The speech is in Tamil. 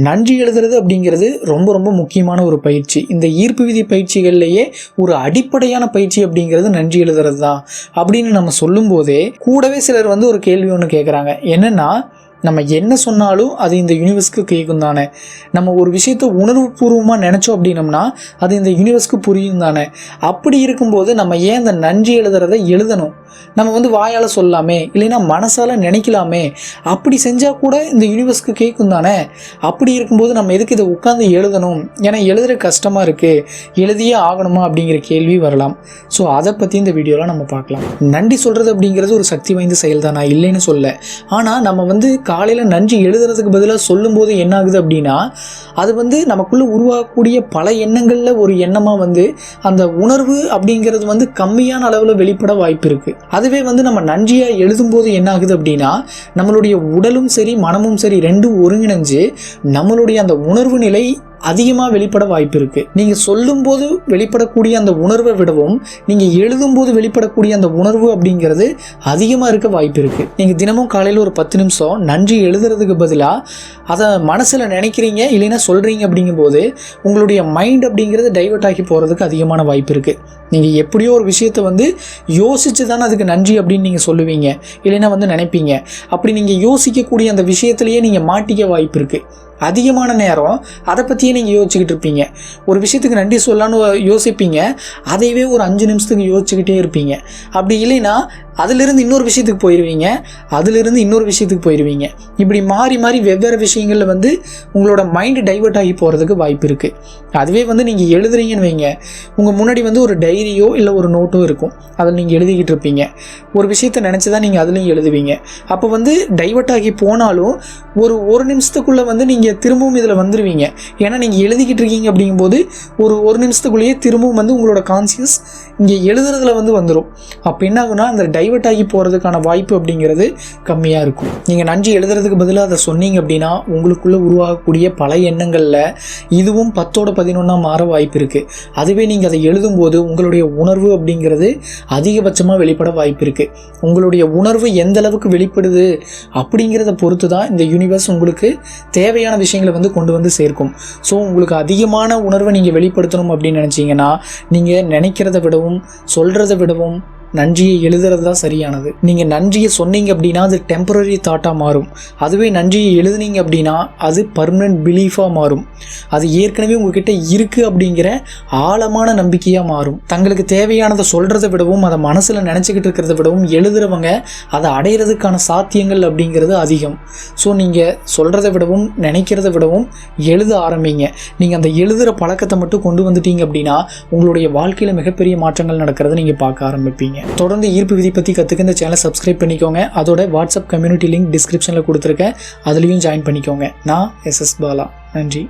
நன்றி எழுதுறது அப்படிங்கிறது ரொம்ப ரொம்ப முக்கியமான ஒரு பயிற்சி. இந்த ஈர்ப்பு விதி பயிற்சிகள்லேயே ஒரு அடிப்படையான பயிற்சி அப்படிங்கிறது நன்றி எழுதுறது தான் அப்படின்னு நம்ம சொல்லும்போதே கூடவே சிலர் வந்து ஒரு கேள்வி ஒன்று கேட்குறாங்க என்னென்னா நம்ம என்ன சொன்னாலும் அது இந்த யூனிவர்ஸ்க்கு கேட்கும் தானே. நம்ம ஒரு விஷயத்தை உணர்வுபூர்வமாக நினச்சோம் அப்படின்னம்னா அது இந்த யூனிவர்ஸ்க்கு புரியும் தானே. அப்படி இருக்கும்போது நம்ம ஏன் அந்த நன்றி எழுதுறதை எழுதணும்? நம்ம வந்து வாயால் சொல்லலாமே இல்லைன்னா மனசால் நினைக்கலாமே. அப்படி செஞ்சால் கூட இந்த யூனிவர்ஸ்க்கு கேட்கும் தானே. அப்படி இருக்கும்போது நம்ம எதுக்கு இதை உட்காந்து எழுதணும்? ஏன்னா எழுதுற கஷ்டமாக இருக்குது எழுதியே ஆகணுமா அப்படிங்கிற கேள்வி வரலாம். ஸோ அதை பற்றி இந்த வீடியோவில் நம்ம பார்க்கலாம். நன்றி சொல்கிறது அப்படிங்கிறது ஒரு சக்தி வாய்ந்த செயல் தான் நான் இல்லைன்னு சொல்ல. ஆனால் நம்ம வந்து காலையில் நன்றி எழுதுறதுக்கு பதிலாக சொல்லும்போது என்ன ஆகுது அப்படின்னா அது வந்து நமக்குள்ளே உருவாகக்கூடிய பல எண்ணங்களில் ஒரு எண்ணமாக வந்து அந்த உணர்வு அப்படிங்கிறது வந்து கம்மியான அளவில் வெளிப்பட வாய்ப்பு இருக்குது அதுவே வந்து நம்ம நன்றியாக எழுதும்போது என்ன ஆகுது அப்படின்னா நம்மளுடைய உடலும் சரி மனமும் சரி ரெண்டும் ஒருங்கிணைஞ்சு நம்மளுடைய அந்த உணர்வு நிலை அதிகமாக வெளிப்பட வாய்ப்பு இருக்குது நீங்கள் சொல்லும்போது வெளிப்படக்கூடிய அந்த உணர்வை விடவும் நீங்கள் எழுதும்போது வெளிப்படக்கூடிய அந்த உணர்வு அப்படிங்கிறது அதிகமாக இருக்க வாய்ப்பு இருக்குது நீங்கள் தினமும் காலையில் ஒரு பத்து நிமிஷம் நன்றி எழுதுறதுக்கு பதிலாக அதை மனசில் நினைக்கிறீங்க இல்லைன்னா சொல்கிறீங்க அப்படிங்கும்போது உங்களுடைய மைண்ட் அப்படிங்கிறது டைவெர்ட் ஆகி போகிறதுக்கு அதிகமான வாய்ப்பு இருக்குது நீங்கள் எப்படியோ ஒரு விஷயத்தை வந்து யோசித்து தானே அதுக்கு நன்றி அப்படின்னு நீங்கள் சொல்லுவீங்க. இல்லைன்னா வந்து நினைப்பீங்க. அப்படி நீங்கள் யோசிக்கக்கூடிய அந்த விஷயத்துலையே நீங்கள் மாட்டிக்க வாய்ப்பு இருக்குது அதிகமான நேரம் அதை பற்றியே நீங்கள் யோசிச்சுக்கிட்டு இருப்பீங்க. ஒரு விஷயத்துக்கு நன்றி சொல்லலான்னு யோசிப்பீங்க. அதையவே ஒரு அஞ்சு நிமிஷத்துக்கு யோசிச்சுக்கிட்டே இருப்பீங்க. அப்படி இல்லைன்னா அதிலிருந்து இன்னொரு விஷயத்துக்கு போயிடுவீங்க அதிலிருந்து இன்னொரு விஷயத்துக்கு போயிடுவீங்க இப்படி மாறி மாறி வெவ்வேறு விஷயங்களில் வந்து உங்களோட மைண்டு டைவெர்ட் ஆகி போகிறதுக்கு வாய்ப்பு இருக்குது அதுவே வந்து நீங்கள் எழுதுறீங்கன்னு வைங்க. உங்கள் முன்னாடி வந்து ஒரு டைரியோ இல்லை ஒரு நோட்டோ இருக்கும். அதில் நீங்கள் எழுதிக்கிட்டு இருப்பீங்க. ஒரு விஷயத்த நினச்சி தான் நீங்கள் அதுலேயும் எழுதுவீங்க. அப்போ வந்து டைவர்ட் ஆகி போனாலும் ஒரு ஒரு நிமிஷத்துக்குள்ளே வந்து நீங்கள் திரும்பவும் இதில் வந்துடுவீங்க ஏன்னா நீங்கள் எழுதிக்கிட்டு இருக்கீங்க அப்படிங்கும்போது ஒரு ஒரு நிமிஷத்துக்குள்ளேயே திரும்பவும் வந்து உங்களோட கான்சியஸ் இங்கே எழுதுறதுல வந்து வந்துடும் அப்போ என்ன ஆகுனா அந்த டைவர்ட் ஆகி போகிறதுக்கான வாய்ப்பு அப்படிங்கிறது கம்மியாக இருக்கும். நீங்கள் நன்றி எழுதுறதுக்கு பதிலாக அதை சொன்னீங்க அப்படின்னா உங்களுக்குள்ளே உருவாகக்கூடிய பல எண்ணங்களில் இதுவும் பத்தோட பதினொன்றா மாற வாய்ப்பு இருக்குது அதுவே நீங்கள் அதை எழுதும்போது உங்களுடைய உணர்வு அப்படிங்கிறது அதிகபட்சமாக வெளிப்பட வாய்ப்பு இருக்குது உங்களுடைய உணர்வு எந்த அளவுக்கு வெளிப்படுது அப்படிங்கிறத பொறுத்து தான் இந்த யூனிவர்ஸ் உங்களுக்கு தேவையான விஷயங்களை வந்து கொண்டு வந்து சேர்க்கும். ஸோ உங்களுக்கு அதிகமான உணர்வை நீங்கள் வெளிப்படுத்தணும் அப்படின்னு நினச்சிங்கன்னா நீங்கள் நினைக்கிறத விடவும் சொல்கிறத விடவும் நன்றியை எழுதுறது தான் சரியானது. நீங்கள் நன்றியை சொன்னீங்க அப்படின்னா அது டெம்பரரி தாட்டாக மாறும். அதுவே நன்றியை எழுதுனீங்க அப்படின்னா அது பர்மனெண்ட் பிலீஃபாக மாறும். அது ஏற்கனவே உங்ககிட்ட இருக்குது அப்படிங்கிற ஆழமான நம்பிக்கையாக மாறும். தங்களுக்கு தேவையானதை சொல்கிறத விடவும் அதை மனசில் நினச்சிக்கிட்டு இருக்கிறத விடவும் எழுதுகிறவங்க அதை அடையிறதுக்கான சாத்தியங்கள் அப்படிங்கிறது அதிகம். ஸோ நீங்கள் சொல்கிறத விடவும் நினைக்கிறத விடவும் எழுத ஆரம்பிங்க. நீங்கள் அந்த எழுதுகிற பழக்கத்தை மட்டும் கொண்டு வந்துட்டீங்க அப்படின்னா உங்களுடைய வாழ்க்கையில் மிகப்பெரிய மாற்றங்கள் நடக்கிறத நீங்கள் பார்க்க ஆரம்பிப்பீங்க. தொடர்ந்து ஈர்ப்பு விதி பற்றி கற்றுக்க இந்த சேனலை சப்ஸ்கிரைப் பண்ணிக்கோங்க. அதோட வாட்ஸ்அப் கம்யூனிட்டி லிங்க் டிஸ்கிரிப்ஷனில் கொடுத்துருக்கேன். அதுலேயும் ஜாயின் பண்ணிக்கோங்க. நான் எஸ் எஸ் பாலா. நன்றி.